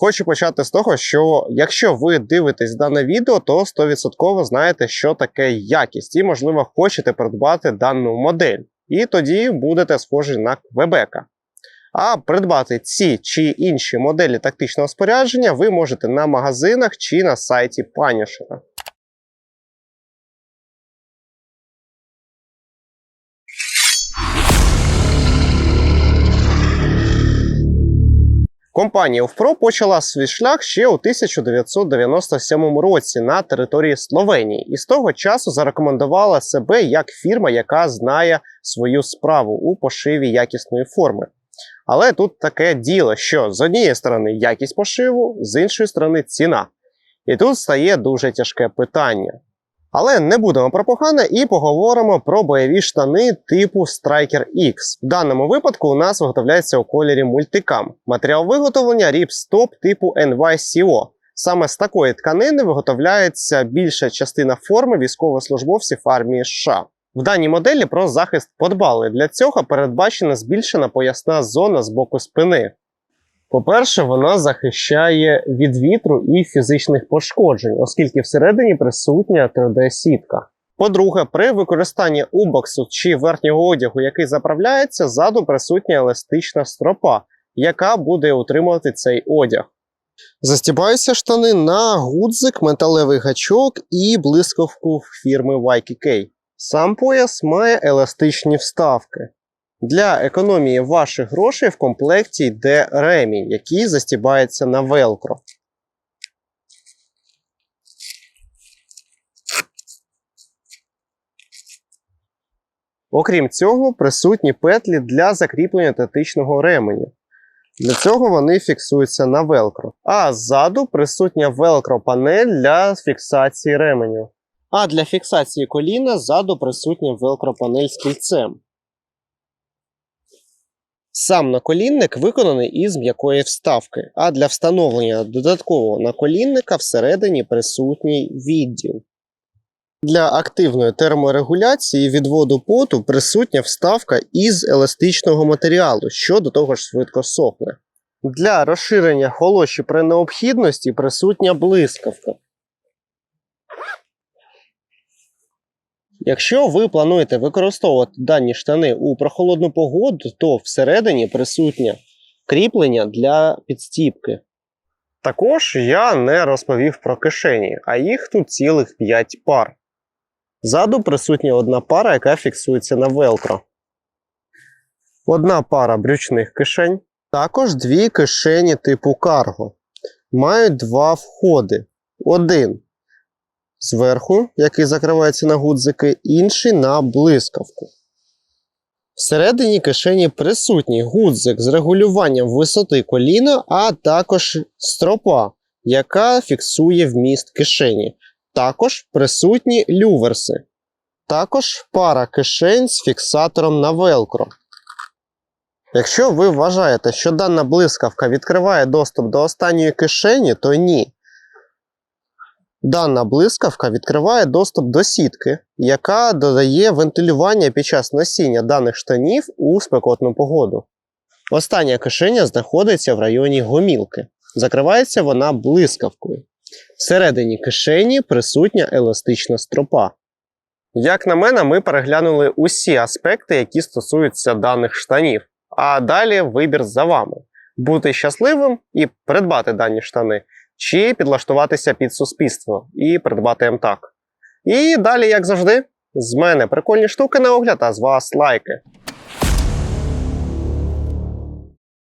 Хочу почати з того, що якщо ви дивитесь дане відео, то 100% знаєте, що таке якість, і, можливо, хочете придбати дану модель. І тоді будете схожі на Квебека. А придбати ці чи інші моделі тактичного спорядження ви можете на магазинах чи на сайті Punisher. Компанія UFPRO почала свій шлях ще у 1997 році на території Словенії і з того часу зарекомендувала себе як фірма, яка знає свою справу у пошиві якісної форми. Але тут таке діло, що з однієї сторони якість пошиву, з іншої сторони ціна. І тут стає дуже тяжке питання. Але не будемо про погане і поговоримо про бойові штани типу Striker X. В даному випадку у нас виготовляється у кольорі мультикам. Матеріал виготовлення ріпстоп типу NYCO. Саме з такої тканини виготовляється більша частина форми військовослужбовців армії США. В даній моделі про захист подбали. Для цього передбачена збільшена поясна зона з боку спини. По-перше, вона захищає від вітру і фізичних пошкоджень, оскільки всередині присутня 3D-сітка. По-друге, при використанні убоксу чи верхнього одягу, який заправляється, ззаду присутня еластична стропа, яка буде утримувати цей одяг. Застібаються штани на гудзик, металевий гачок і блискавку фірми YKK. Сам пояс має еластичні вставки. Для економії ваших грошей в комплекті йде ремінь, який застібається на велкро. Окрім цього, присутні петлі для закріплення тактичного ременю. Для цього вони фіксуються на велкро. А ззаду присутня велкро-панель для фіксації ременю. А для фіксації коліна ззаду присутня велкро-панель з кільцем. Сам наколінник виконаний із м'якої вставки, а для встановлення додаткового наколінника всередині присутній відділ. Для активної терморегуляції відводу поту присутня вставка із еластичного матеріалу, що до того ж швидко сохне. Для розширення холощі при необхідності присутня блискавка. Якщо ви плануєте використовувати дані штани у прохолодну погоду, то всередині присутнє кріплення для підстіпки. Також я не розповів про кишені, а їх тут цілих 5 пар. Ззаду присутня одна пара, яка фіксується на велкро. Одна пара брючних кишень. Також дві кишені типу карго. Мають два входи. Один зверху, який закривається на гудзики, інший на блискавку. Всередині кишені присутній гудзик з регулюванням висоти коліна, а також стропа, яка фіксує вміст кишені. Також присутні люверси. Також пара кишень з фіксатором на велкро. Якщо ви вважаєте, що дана блискавка відкриває доступ до останньої кишені, то ні. Дана блискавка відкриває доступ до сітки, яка додає вентилювання під час носіння даних штанів у спекотну погоду. Остання кишеня знаходиться в районі гомілки. Закривається вона блискавкою. Всередині кишені присутня еластична стропа. Як на мене, ми переглянули усі аспекти, які стосуються даних штанів. А далі вибір за вами: бути щасливим і придбати дані штани чи підлаштуватися під суспільство і придбати МТАК. І далі, як завжди, з мене прикольні штуки на огляд, а з вас лайки.